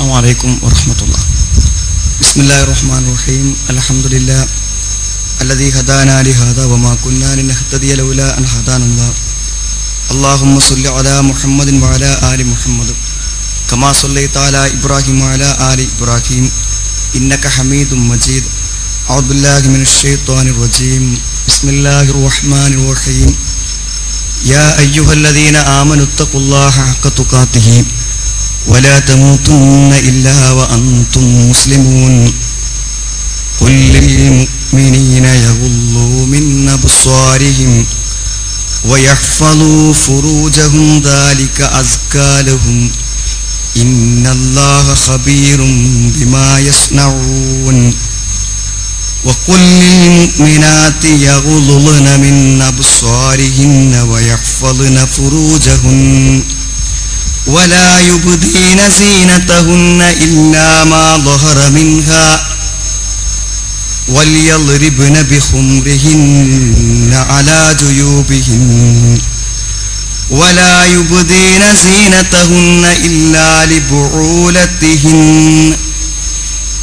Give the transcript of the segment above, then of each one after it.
السلام عليكم ورحمة الله بسم الله الرحمن الرحيم الحمد لله الذي هدانا لهذا وما كنا لنهتدي لولا أن هدانا الله اللهم صل على محمد وعلى آل محمد كما صليت على إبراهيم وعلى آل إبراهيم إنك حميد مجيد أعوذ بالله من الشيطان الرجيم بسم الله الرحمن الرحيم يا أيها الذين آمنوا اتقوا الله حق تقاته ولا تموتن إلا وأنتم مسلمون. قل للمؤمنين يغضوا من أبصارهم ويحفظوا فروجهم ذلك أزكى لهم. إن الله خبير بما يصنعون. وقل للمؤمنات يغضضن من أبصارهن ويحفظن فروجهن. ولا يبدين زينتهن إلا ما ظهر منها وليضربن بخمرهن على جيوبهن ولا يبدين زينتهن إلا لبعولتهن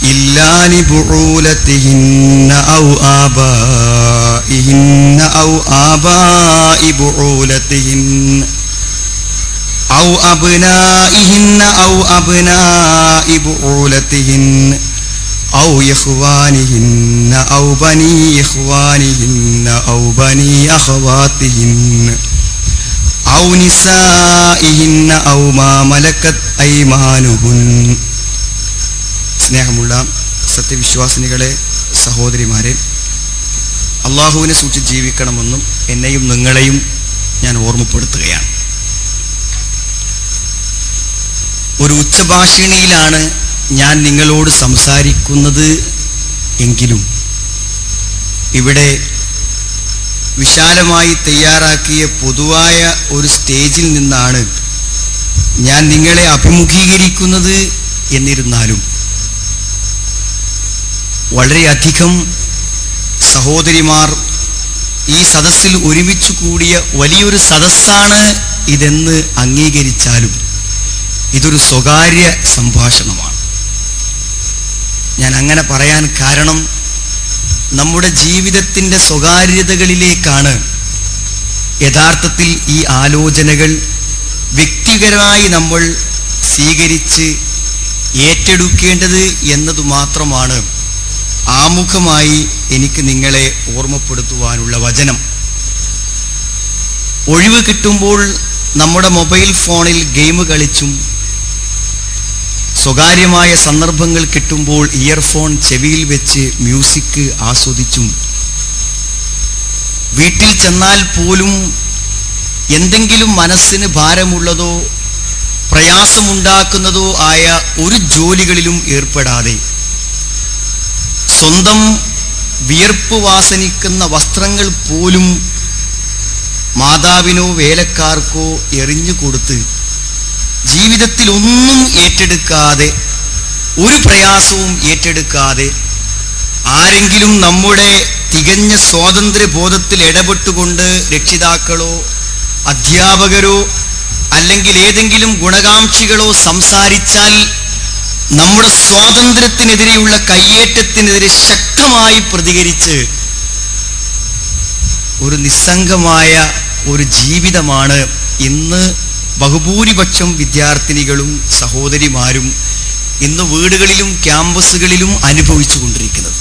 إلا لبعولتهن أو آبائهن أو آباء بعولتهن أو أبنائهن أو أبناء بعولتهن أو إخوانهن أو بني إخوانهن أو بني أخواتهن أو نسائهن أو ما ملكت أيمانهن സ്നേഹമുള്ള സത്യവിശ്വാസിനികളെ സഹോദരിമാരെ അള്ളാഹുവിനെ സൂക്ഷിച്ച് ജീവിക്കണമെന്നും എന്നെയും നിങ്ങളെയും ഞാൻ ഓർമ്മപ്പെടുത്തുകയാണ് ഒരു ഉച്ചഭാഷിണിയിലാണ് ഞാൻ നിങ്ങളോട് സംസാരിക്കുന്നത് എങ്കിലും. ഇവിടെ വിശാലമായി തയ്യാറാക്കിയ പൊതുവായ ഒരു സ്റ്റേജിൽ നിന്നാണ് ഞാൻ നിങ്ങളെ അഭിമുഖീകരിക്കുന്നത് എന്നിരുന്നാലും. വളരെയധികം സഹോദരിമാർ ഈ സദസ്സിൽ ഒരുമിച്ച് കൂടിയ വലിയൊരു സദസ്സാണ് ഇതെന്ന് അംഗീകരിച്ചാലും. ഇതൊരു സ്വകാര്യ സംഭാഷണമാണ്. ഞാൻ അങ്ങനെ പറയാൻ കാരണം നമ്മുടെ ജീവിതത്തിന്റെ സ്വകാര്യതകളിലേക്കാണ് യഥാർത്ഥത്തിൽ ഈ ആലോചനകൾ വ്യക്തിപരമായി നമ്മൾ സ്വീകരിച്ച് ഏറ്റെടുക്കേണ്ടത് എന്നതു മാത്രമാണ് ആമുഖമായി എനിക്ക് നിങ്ങളെ ഓർമ്മപ്പെടുത്തുവാനുള്ള വചനം. ഒഴിവ് കിട്ടുമ്പോൾ നമ്മുടെ മൊബൈൽ ഫോണിൽ ഗെയിം കളിച്ചും സ്വകാര്യമായ സന്ദർഭങ്ങൾ കിട്ടുമ്പോൾ ഇയർഫോൺ ചെവിയിൽ വെച്ച് മ്യൂസിക് ആസ്വദിച്ചും. വീട്ടിൽ ചെന്നാൽ പോലും എന്തെങ്കിലും മനസ്സിന് ഭാരമുള്ളതോ പ്രയാസമുണ്ടാക്കുന്നതോ ആയ ഒരു ജോലികളിലും ഏർപ്പെടാതെ. സ്വന്തം വിയർപ്പ് വാസനിക്കുന്ന വസ്ത്രങ്ങൾ പോലും മാതാവിനോ വേലക്കാർക്കോ എറിഞ്ഞു കൊടുത്ത് ജീവിതത്തിൽ ഒന്നും ഏറ്റെടുക്കാതെ ഒരു പ്രയാസവും ഏറ്റെടുക്കാതെ ആരെങ്കിലും നമ്മുടെ തികഞ്ഞ സ്വാതന്ത്ര്യ ബോധത്തിൽ ഇടപെട്ടുകൊണ്ട് രക്ഷിതാക്കളോ അധ്യാപകരോ അല്ലെങ്കിൽ ഏതെങ്കിലും ഗുണകാംക്ഷികളോ സംസാരിച്ചാൽ നമ്മുടെ സ്വാതന്ത്ര്യത്തിനെതിരെയുള്ള കയ്യേറ്റത്തിനെതിരെ ശക്തമായി പ്രതികരിച്ച് ഒരു നിസ്സംഗമായ ഒരു ജീവിതമാണ് ഇന്ന് ബഹുഭൂരിപക്ഷം വിദ്യാർത്ഥിനികളും സഹോദരിമാരും ഇന്ന് വീടുകളിലും ക്യാമ്പസുകളിലും അനുഭവിച്ചു കൊണ്ടിരിക്കുന്നത്.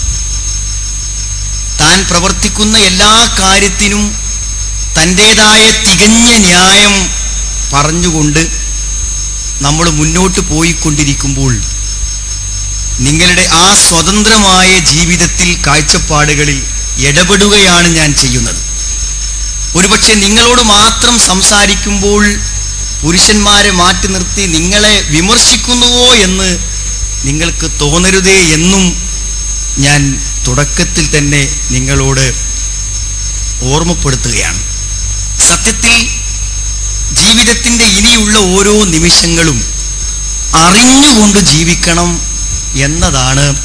താൻ പ്രവർത്തിക്കുന്ന എല്ലാ കാര്യത്തിനും തന്റെതായ തികഞ്ഞ ന്യായം പറഞ്ഞുകൊണ്ട് നമ്മൾ മുന്നോട്ട് പോയിക്കൊണ്ടിരിക്കുമ്പോൾ നിങ്ങളുടെ ആ സ്വതന്ത്രമായ ജീവിതത്തിൽ കാഴ്ചപ്പാടുകളിൽ ഇടപെടുകയാണ് ഞാൻ ചെയ്യുന്നത്. ഒരുപക്ഷെ നിങ്ങളോട് മാത്രം സംസാരിക്കുമ്പോൾ പുരുഷന്മാരെ മാറ്റി നിർത്തി നിങ്ങളെ വിമർശിക്കുന്നുവോ എന്ന് നിങ്ങൾക്ക് തോന്നരുതേ എന്നും ഞാൻ തുടക്കത്തിൽ തന്നെ നിങ്ങളോട് ഓർമ്മപ്പെടുത്തുകയാണ്. സത്യത്തിൽ ജീവിതത്തിന്റെ ഇനിയുള്ള ഓരോ നിമിഷങ്ങളും അറിഞ്ഞുകൊണ്ട് ജീവിക്കണം എന്നതാണ്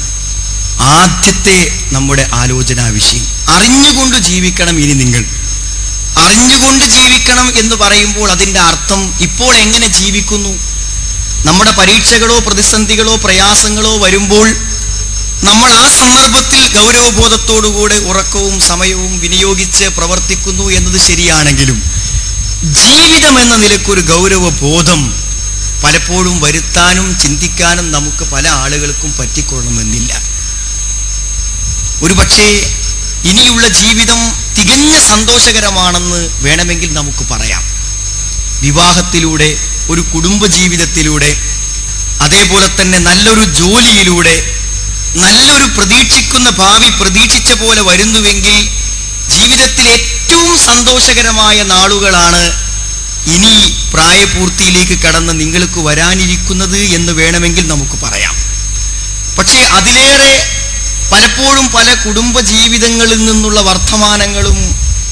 ആദ്യത്തെ നമ്മുടെ ആലോചനാ വിഷയം. അറിഞ്ഞുകൊണ്ട് ജീവിക്കണം ഇനി നിങ്ങൾ. അറിഞ്ഞുകൊണ്ട് ജീവിക്കണം എന്ന് പറയുമ്പോൾ അതിന്റെ അർത്ഥം ഇപ്പോൾ എങ്ങനെ ജീവിക്കുന്നു? നമ്മുടെ പരീക്ഷകളോ പ്രതിസന്ധികളോ പ്രയാസങ്ങളോ വരുമ്പോൾ നമ്മൾ ആ സന്ദർഭത്തിൽ ഗൗരവബോധത്തോടുകൂടെ ഉറക്കവും സമയവും വിനിയോഗിച്ച് പ്രവർത്തിക്കുന്നു എന്നത് ശരിയാണെങ്കിലും ജീവിതം എന്ന നിലക്കൊരു ഗൗരവബോധം പലപ്പോഴും വരുത്താനും ചിന്തിക്കാനും നമുക്ക് പല ആളുകൾക്കും പറ്റിക്കൊള്ളണമെന്നില്ല. ഒരുപക്ഷേ ഇനിയുള്ള ജീവിതം തികഞ്ഞ സന്തോഷകരമാണെന്ന് വേണമെങ്കിൽ നമുക്ക് പറയാം. വിവാഹത്തിലൂടെ ഒരു കുടുംബ ജീവിതത്തിലൂടെ അതേപോലെ തന്നെ നല്ലൊരു ജോലിയിലൂടെ നല്ലൊരു പ്രതീക്ഷിക്കുന്ന ഭാവി പ്രതീക്ഷിച്ച പോലെ വരുന്നുവെങ്കിൽ ജീവിതത്തിൽ ഏറ്റവും സന്തോഷകരമായ നാളുകളാണ് ഇനി പ്രായപൂർത്തിയിലേക്ക് കടന്ന് നിങ്ങൾക്ക് വരാനിരിക്കുന്നത് എന്ന് വേണമെങ്കിൽ നമുക്ക് പറയാം. പക്ഷേ അതിലേറെ പലപ്പോഴും പല കുടുംബ ജീവിതങ്ങളിൽ നിന്നുള്ള വർത്തമാനങ്ങളും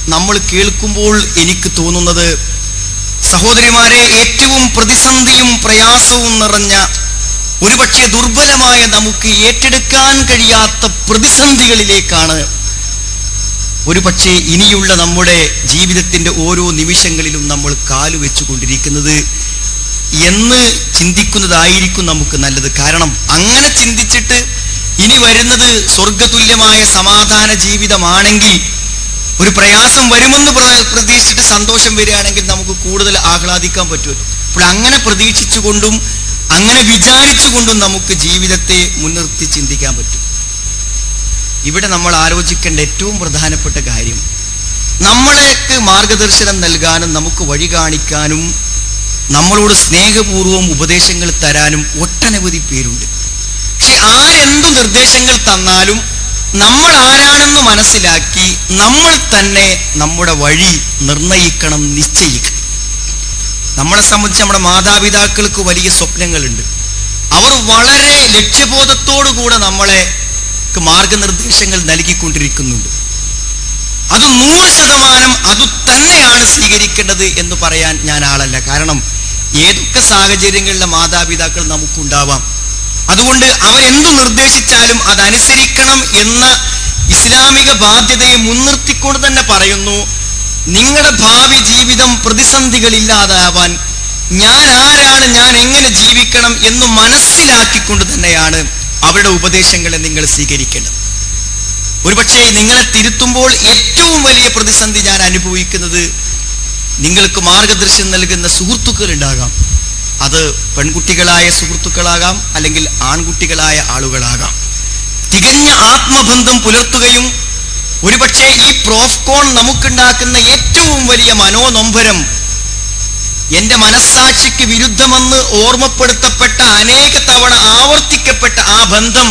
നമ്മൾ കേൾക്കുമ്പോൾ എനിക്ക് തോന്നുന്നത് സഹോദരിമാരെ ഏറ്റവും പ്രതിസന്ധിയും പ്രയാസവും നിറഞ്ഞ ഒരുപക്ഷെ ദുർബലമായ നമുക്ക് ഏറ്റെടുക്കാൻ കഴിയാത്ത പ്രതിസന്ധികളിലേക്കാണ് ഒരുപക്ഷെ ഇനിയുള്ള നമ്മുടെ ജീവിതത്തിന്റെ ഓരോ നിമിഷങ്ങളിലും നമ്മൾ കാലു വെച്ചുകൊണ്ടിരിക്കുന്നത് എന്ന് ചിന്തിക്കുന്നതായിരിക്കും നമുക്ക് നല്ലത്. കാരണം അങ്ങനെ ചിന്തിച്ചിട്ട് ഇനി വരുന്നത് സ്വർഗതുല്യമായ സമാധാന ജീവിതമാണെങ്കിൽ ഒരു പ്രയാസം വരുമെന്ന് പ്ര- പ്രതീക്ഷിച്ചിട്ട് സന്തോഷം വരികയാണെങ്കിൽ നമുക്ക് കൂടുതൽ ആഹ്ലാദിക്കാൻ പറ്റുമല്ലോ. അപ്പോൾ അങ്ങനെ പ്രതീക്ഷിച്ചുകൊണ്ടും അങ്ങനെ വിചാരിച്ചുകൊണ്ടും നമുക്ക് ജീവിതത്തെ മുൻനിർത്തി ചിന്തിക്കാൻ പറ്റും. ഇവിടെ നമ്മൾ ആലോചിക്കേണ്ട ഏറ്റവും പ്രധാനപ്പെട്ട കാര്യം നമ്മളേക്ക് മാർഗദർശനം നൽകാനും നമുക്ക് വഴി കാണിക്കാനും നമ്മളോട് സ്നേഹപൂർവം ഉപദേശങ്ങൾ തരാനും ഒട്ടനവധി പേരുണ്ട്. ആരെന്തു നിർദ്ദേശങ്ങൾ തന്നാലും നമ്മൾ ആരാണെന്ന് മനസ്സിലാക്കി നമ്മൾ തന്നെ നമ്മുടെ വഴി നിർണയിക്കണം നിശ്ചയിക്കണം. നമ്മളെ സംബന്ധിച്ച് നമ്മുടെ മാതാപിതാക്കൾക്ക് വലിയ സ്വപ്നങ്ങളുണ്ട്. അവർ വളരെ ലക്ഷ്യബോധത്തോടുകൂടെ നമ്മളെ മാർഗനിർദ്ദേശങ്ങൾ നൽകിക്കൊണ്ടിരിക്കുന്നുണ്ട്. അത് നൂറ് ശതമാനം അത് തന്നെയാണ് സ്വീകരിക്കേണ്ടത് എന്ന് പറയാൻ ഞാൻ ആളല്ല. കാരണം ഏതൊക്കെ സാഹചര്യങ്ങളിലെ മാതാപിതാക്കൾ നമുക്കുണ്ടാവാം. അതുകൊണ്ട് അവരെന്തു നിർദ്ദേശിച്ചാലും അതനുസരിക്കണം എന്ന ഇസ്ലാമിക ബാധ്യതയെ മുൻനിർത്തിക്കൊണ്ട് തന്നെ പറയുന്നു നിങ്ങളുടെ ഭാവി ജീവിതം പ്രതിസന്ധികളില്ലാതാവാൻ ഞാൻ ആരാണ് ഞാൻ എങ്ങനെ ജീവിക്കണം എന്ന് മനസ്സിലാക്കിക്കൊണ്ട് തന്നെയാണ് അവരുടെ ഉപദേശങ്ങളെ നിങ്ങൾ സ്വീകരിക്കേണ്ടത്. ഒരുപക്ഷെ നിങ്ങളെ തിരുത്തുമ്പോൾ ഏറ്റവും വലിയ പ്രതിസന്ധി ഞാൻ അനുഭവിക്കുന്നത് നിങ്ങൾക്ക് മാർഗദർശനം നൽകുന്ന സുഹൃത്തുക്കൾ ഉണ്ടാകാം. അത് പെൺകുട്ടികളായ സുഹൃത്തുക്കളാകാം അല്ലെങ്കിൽ ആൺകുട്ടികളായ ആളുകളാകാം. തികഞ്ഞ ആത്മബന്ധം പുലർത്തുകയും ഒരുപക്ഷെ ഈ പ്രോഫ്കോൺ നമുക്കുണ്ടാക്കുന്ന ഏറ്റവും വലിയ മനോനൊമ്പരം എന്റെ മനസ്സാക്ഷിക്ക് വിരുദ്ധമെന്ന് ഓർമ്മപ്പെടുത്തപ്പെട്ട അനേക തവണ ആവർത്തിക്കപ്പെട്ട ആ ബന്ധം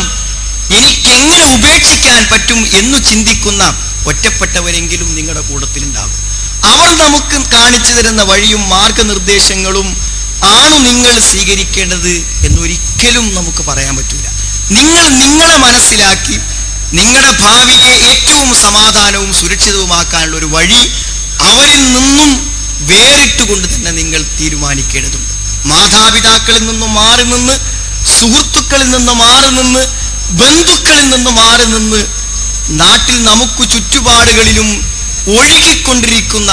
എനിക്കെങ്ങനെ ഉപേക്ഷിക്കാൻ പറ്റും എന്ന് ചിന്തിക്കുന്ന ഒറ്റപ്പെട്ടവരെങ്കിലും നിങ്ങളുടെ കൂട്ടത്തിലുണ്ടാകും. അവർ നമുക്ക് കാണിച്ചു തരുന്ന വഴിയും മാർഗനിർദ്ദേശങ്ങളും ആണ് നിങ്ങൾ സ്വീകരിക്കേണ്ടത് എന്നൊരിക്കലും നമുക്ക് പറയാൻ പറ്റില്ല നിങ്ങൾ നിങ്ങളെ മനസ്സിലാക്കി നിങ്ങളുടെ ഭാവിയെ ഏറ്റവും സമാധാനവും സുരക്ഷിതവുമാക്കാനുള്ള ഒരു വഴി അവരിൽ നിന്നും വേറിട്ടുകൊണ്ട് തന്നെ നിങ്ങൾ തീരുമാനിക്കേണ്ടതുണ്ട്. മാതാപിതാക്കളിൽ നിന്നും മാറി നിന്ന് സുഹൃത്തുക്കളിൽ നിന്ന് മാറി നിന്ന് ബന്ധുക്കളിൽ നിന്ന് മാറി നിന്ന് നാട്ടിൽ നമുക്ക് ചുറ്റുപാടുകളിലും ഒഴുകിക്കൊണ്ടിരിക്കുന്ന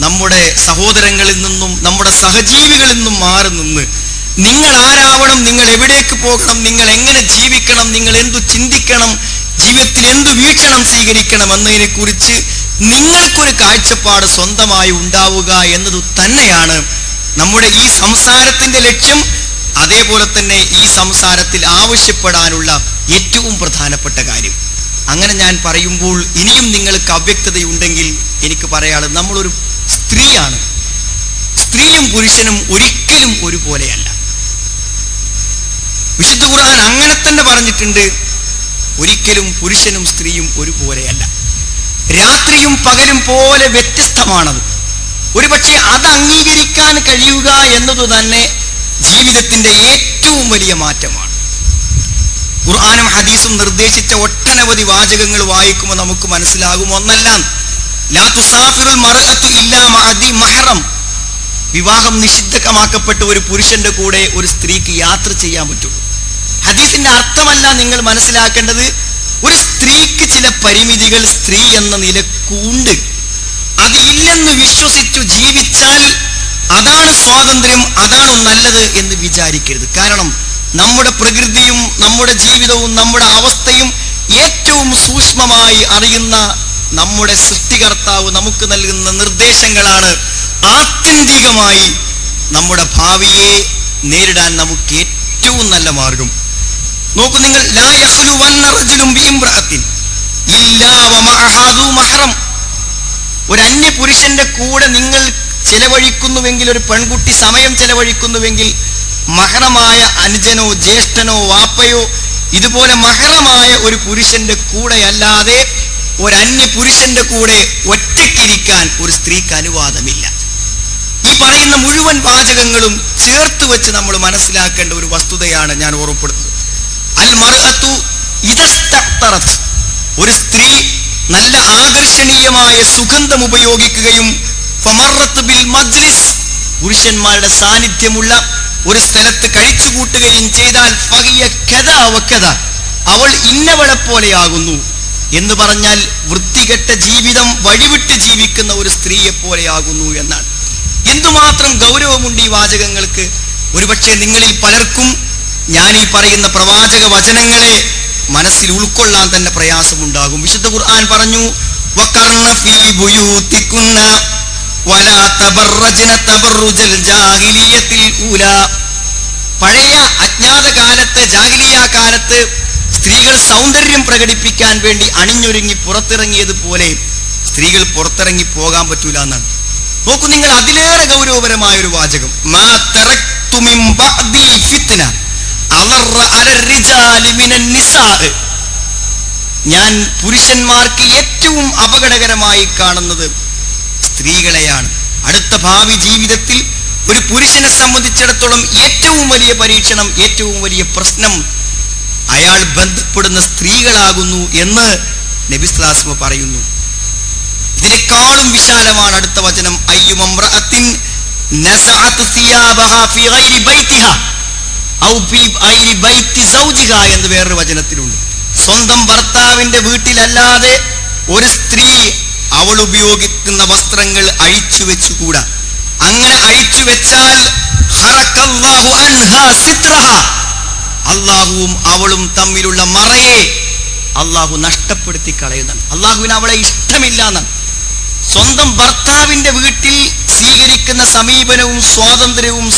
നമ്മുടെ സഹോദരങ്ങളിൽ നിന്നും നമ്മുടെ സഹജീവികളിൽ നിന്നും മാറി നിന്ന് നിങ്ങൾ ആരാവണം നിങ്ങൾ എവിടേക്ക് പോകണം നിങ്ങൾ എങ്ങനെ ജീവിക്കണം നിങ്ങൾ എന്തു ചിന്തിക്കണം ജീവിതത്തിൽ എന്തു വീക്ഷണം സ്വീകരിക്കണം എന്നതിനെ കുറിച്ച് നിങ്ങൾക്കൊരു കാഴ്ചപ്പാട് സ്വന്തമായി ഉണ്ടാവുക എന്നത് തന്നെയാണ് നമ്മുടെ ഈ സംസാരത്തിന്റെ ലക്ഷ്യം. അതേപോലെ തന്നെ ഈ സംസാരത്തിൽ ആവശ്യപ്പെടാനുള്ള ഏറ്റവും പ്രധാനപ്പെട്ട കാര്യം. അങ്ങനെ ഞാൻ പറയുമ്പോൾ ഇനിയും നിങ്ങൾക്ക് അവ്യക്തതയുണ്ടെങ്കിൽ എനിക്ക് പറയാനുള്ളത് നമ്മളൊരു സ്ത്രീയാണ്. സ്ത്രീയും പുരുഷനും ഒരിക്കലും ഒരുപോലെയല്ല. വിശുദ്ധ ഖുർആൻ അങ്ങനെ തന്നെ പറഞ്ഞിട്ടുണ്ട് ഒരിക്കലും പുരുഷനും സ്ത്രീയും ഒരുപോലെയല്ല. രാത്രിയും പകലും പോലെ വ്യത്യസ്തമാണത്. ഒരുപക്ഷെ അത് അംഗീകരിക്കാൻ കഴിയുക എന്നത് തന്നെ ജീവിതത്തിന്റെ ഏറ്റവും വലിയ മാറ്റമാണ്. ഖുർആാനും ഹദീസും നിർദ്ദേശിച്ച ഒട്ടനവധി വാചകങ്ങൾ വായിക്കുമ്പോൾ നമുക്ക് മനസ്സിലാകും ഒന്നല്ല വിവാഹം നിഷിദ്ധമാക്കപ്പെട്ട ഒരു പുരുഷന്റെ കൂടെ ഒരു സ്ത്രീക്ക് യാത്ര ചെയ്യാൻ പറ്റുള്ളൂ. ഹദീസിന്റെ അർത്ഥമല്ല നിങ്ങൾ മനസ്സിലാക്കേണ്ടത്. ഒരു സ്ത്രീക്ക് ചില പരിമിതികൾ സ്ത്രീ എന്ന നിലക്കുണ്ട്. അത് ഇല്ലെന്ന് വിശ്വസിച്ചു ജീവിച്ചാൽ അതാണ് സ്വാതന്ത്ര്യം അതാണ് നല്ലത് എന്ന് വിചാരിക്കരുത്. കാരണം നമ്മുടെ പ്രകൃതിയും നമ്മുടെ ജീവിതവും നമ്മുടെ അവസ്ഥയും ഏറ്റവും സൂക്ഷ്മമായി അറിയുന്ന നമ്മുടെ സൃഷ്ടികർത്താവ് നമുക്ക് നൽകുന്ന നിർദ്ദേശങ്ങളാണ് ആത്യന്തികമായി നമ്മുടെ ഭാവിയെ നേരിടാൻ നമുക്ക് ഏറ്റവും നല്ല മാർഗം. നോക്കൂ നിങ്ങൾ ഒരു അന്യ പുരുഷന്റെ കൂടെ നിങ്ങൾ ചെലവഴിക്കുന്നുവെങ്കിൽ ഒരു പെൺകുട്ടി സമയം ചെലവഴിക്കുന്നുവെങ്കിൽ മഹറമായ അനുജനോ ജ്യേഷ്ഠനോ വാപ്പയോ ഇതുപോലെ മഹറമായ ഒരു പുരുഷന്റെ കൂടെ അല്ലാതെ ഒരു അന്യ പുരുഷന്റെ കൂടെ ഒറ്റയ്ക്കിരിക്കാൻ ഒരു സ്ത്രീക്ക് അനുവാദമില്ല. ഈ പറയുന്ന മുഴുവൻ വാചകങ്ങളും ചേർത്ത് വെച്ച് നമ്മൾ മനസ്സിലാക്കേണ്ട ഒരു വസ്തുതയാണ് ഞാൻ ഓർമ്മപ്പെടുത്തുന്നത്. അൽ മർഅത്തു ഇതസ്തറത്ത് ഒരു സ്ത്രീ നല്ല ആകർഷണീയമായ സുഗന്ധം ഉപയോഗിക്കുകയും ബിൽ മജ്ലിസ്. പുരുഷന്മാരുടെ സാന്നിധ്യമുള്ള ഒരു സ്ഥലത്ത് കഴിച്ചുകൂട്ടുകയും ചെയ്താൽ അവൾ ഇന്നവളെ പോലെയാകുന്നു എന്ന് പറഞ്ഞാൽ വൃത്തികെട്ട ജീവിതം വഴിവിട്ട് ജീവിക്കുന്ന ഒരു സ്ത്രീയെ പോലെയാകുന്നു എന്നാണ്. എന്തുമാത്രം ഗൗരവമുണ്ട് ഈ വാചകങ്ങൾക്ക്? ഒരുപക്ഷെ നിങ്ങളിൽ പലർക്കും ഞാൻ ഈ പറയുന്ന പ്രവാചക വചനങ്ങളെ മനസ്സിൽ ഉൾക്കൊള്ളാൻ തന്നെ പ്രയാസമുണ്ടാകും. വിശുദ്ധ ഖുർആൻ പറഞ്ഞു പഴയ അജ്ഞാത കാലത്ത് ജാഹിലിയ കാലത്ത് സ്ത്രീകൾ സൗന്ദര്യം പ്രകടിപ്പിക്കാൻ വേണ്ടി അണിഞ്ഞൊരുങ്ങി പുറത്തിറങ്ങിയതുപോലെ സ്ത്രീകൾ പുറത്തിറങ്ങി പോകാൻ പറ്റൂല എന്നാണ്. നോക്കൂ നിങ്ങൾ അതിലേറെ ഗൗരവപരമായ ഒരു വാചകം. ഞാൻ പുരുഷന്മാർക്ക് ഏറ്റവും അപകടകരമായി കാണുന്നത് സ്ത്രീകളെയാണ്. അടുത്ത ഭാവി ജീവിതത്തിൽ ഒരു പുരുഷനെ സംബന്ധിച്ചിടത്തോളം ഏറ്റവും വലിയ പരീക്ഷണം ഏറ്റവും വലിയ പ്രശ്നം അയാൾ ബന്ധപ്പെടുന്ന സ്ത്രീകളാകുന്നു എന്ന് നബിസ്ലാസ്മ പറയുന്നു. ഇതിനേക്കാളും വിശാലമാണ് അടുത്ത വചനം. എന്ന് വേറൊരു വചനത്തിലുണ്ട്. സ്വന്തം ഭർത്താവിന്റെ വീട്ടിലല്ലാതെ ഒരു സ്ത്രീ അവൾ ഉപയോഗിക്കുന്ന വസ്ത്രങ്ങൾ അഴിച്ചു വെച്ചുകൂടാ. അങ്ങനെ അഴിച്ചു വെച്ചാൽ അള്ളാഹുവും അവളും തമ്മിലുള്ള മറയെ അള്ളാഹു നഷ്ടപ്പെടുത്തി കളയുന്നതാണ്. അള്ളാഹുവിന് അവളെ ഇഷ്ടമില്ല എന്നാണ് സ്വന്തം ഭർത്താവിന്റെ വീട്ടിൽ സ്വീകരിക്കുന്ന സമീപനവും സ്വാതന്ത്ര്യവും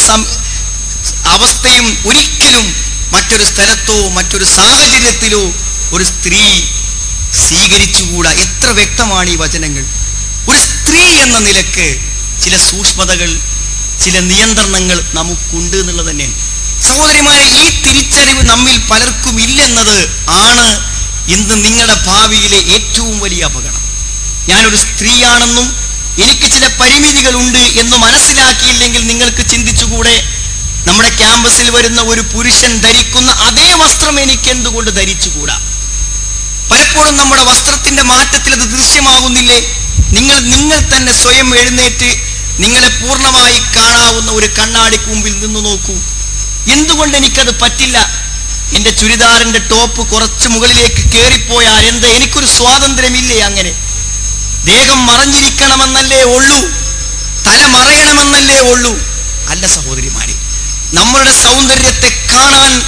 അവസ്ഥയും ഒരിക്കലും മറ്റൊരു സ്ഥലത്തോ മറ്റൊരു സാഹചര്യത്തിലോ ഒരു സ്ത്രീ സ്വീകരിച്ചുകൂടാ. എത്ര വ്യക്തമാണ് ഈ വചനങ്ങൾ. ഒരു സ്ത്രീ എന്ന നിലയ്ക്ക് ചില സൂക്ഷ്മതകൾ ചില നിയന്ത്രണങ്ങൾ നമുക്കുണ്ട് എന്നുള്ളത് തന്നെയാണ്. സഹോദരിമാരെ ഈ തിരിച്ചറിവ് നമ്മിൽ പലർക്കും ഇല്ലെന്നത് ആണ് ഇന്ന് നിങ്ങളുടെ ഭാവിയിലെ ഏറ്റവും വലിയ അപകടം. ഞാനൊരു സ്ത്രീയാണെന്നും എനിക്ക് ചില പരിമിതികളുണ്ട് എന്ന് മനസ്സിലാക്കിയില്ലെങ്കിൽ നിങ്ങൾക്ക് ചിന്തിച്ചുകൂടെ? നമ്മുടെ ക്യാമ്പസിൽ വരുന്ന ഒരു പുരുഷൻ ധരിക്കുന്ന അതേ വസ്ത്രം എനിക്ക് എന്തുകൊണ്ട് ധരിച്ചുകൂടാ? പലപ്പോഴും നമ്മുടെ വസ്ത്രത്തിന്റെ മാറ്റത്തിൽ അത് ദൃശ്യമാകുന്നില്ലേ? നിങ്ങൾ നിങ്ങൾ തന്നെ സ്വയം എഴുന്നേറ്റ് നിങ്ങളെ പൂർണമായി കാണാവുന്ന ഒരു കണ്ണാടി മുമ്പിൽ നിന്ന് നോക്കൂ. എന്തുകൊണ്ട് എനിക്കത് പറ്റില്ല? എന്റെ ചുരിദാറിന്റെ ടോപ്പ് കുറച്ച് മുകളിലേക്ക് കയറിപ്പോയാൽ എന്ത്? എനിക്കൊരു സ്വാതന്ത്ര്യമില്ലേ അങ്ങനെ? ദേഹം മറഞ്ഞിരിക്കണമെന്നല്ലേ ഉള്ളൂ. തല മറയണമെന്നല്ലേ ഉള്ളൂ. അല്ല സഹോദരിമാരെ നമ്മളുടെ സൗന്ദര്യത്തെ കാണാൻ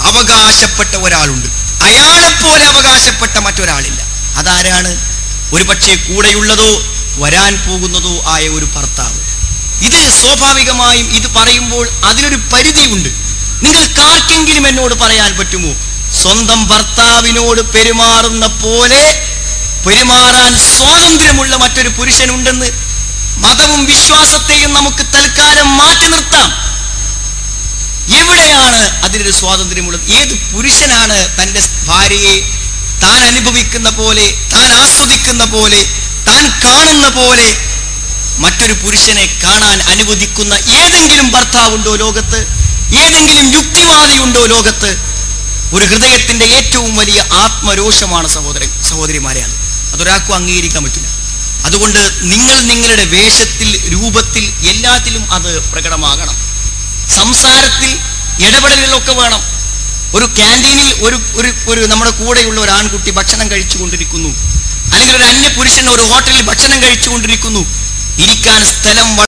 അവകാശപ്പെട്ട ഒരാളുണ്ട്. അയാളെപ്പോലെ അവകാശപ്പെട്ട മറ്റൊരാളില്ല. അതാരാണ്? ഒരു പക്ഷേ കൂടെയുള്ളതോ വരാൻ പോകുന്നതോ ആയ ഒരു ഭർത്താവ്. ഇത് സ്വാഭാവികമായും ഇത് പറയുമ്പോൾ അതിനൊരു പരിധിയുണ്ട്. നിങ്ങൾക്കാർക്കെങ്കിലും എന്നോട് പറയാൻ പറ്റുമോ? സ്വന്തം ഭർത്താവിനോട് പെരുമാറുന്ന പോലെ പെരുമാറാൻ സ്വാതന്ത്ര്യമുള്ള മറ്റൊരു പുരുഷനുണ്ടെന്ന് മതവും വിശ്വാസത്തെയും നമുക്ക് തൽക്കാലം മാറ്റി നിർത്താം. എവിടെയാണ് അതിനൊരു സ്വാതന്ത്ര്യമുള്ളത്? ഏത് പുരുഷനാണ് തന്റെ ഭാര്യയെ താൻ അനുഭവിക്കുന്ന പോലെ താൻ ആസ്വദിക്കുന്ന പോലെ താൻ കാണുന്ന പോലെ മറ്റൊരു പുരുഷനെ കാണാൻ അനുവദിക്കുന്ന ഏതെങ്കിലും ഭർത്താവുണ്ടോ ലോകത്ത്? ഏതെങ്കിലും യുക്തിവാദിയുണ്ടോ ലോകത്ത്? ഒരു ഹൃദയത്തിന്റെ ഏറ്റവും വലിയ ആത്മരോഷമാണ് സഹോദരൻ സഹോദരിമാരെ അത്. അതൊരാൾക്കും അംഗീകരിക്കാൻ പറ്റില്ല. അതുകൊണ്ട് നിങ്ങൾ നിങ്ങളുടെ വേഷത്തിൽ രൂപത്തിൽ എല്ലാത്തിലും അത് പ്രകടമാകണം. സംസാരത്തിൽ ഇടപെടലുകളൊക്കെ വേണം. ഒരു ക്യാന്റീനിൽ ഒരു ഒരു ഒരു നമ്മുടെ കൂടെയുള്ള ഒരു ആൺകുട്ടി ഭക്ഷണം കഴിച്ചു കൊണ്ടിരിക്കുന്നു അല്ലെങ്കിൽ ഒരു അന്യ പുരുഷൻ ഒരു ഹോട്ടലിൽ ഭക്ഷണം കഴിച്ചു കൊണ്ടിരിക്കുന്നു ഇരിക്കാൻ സ്ഥലം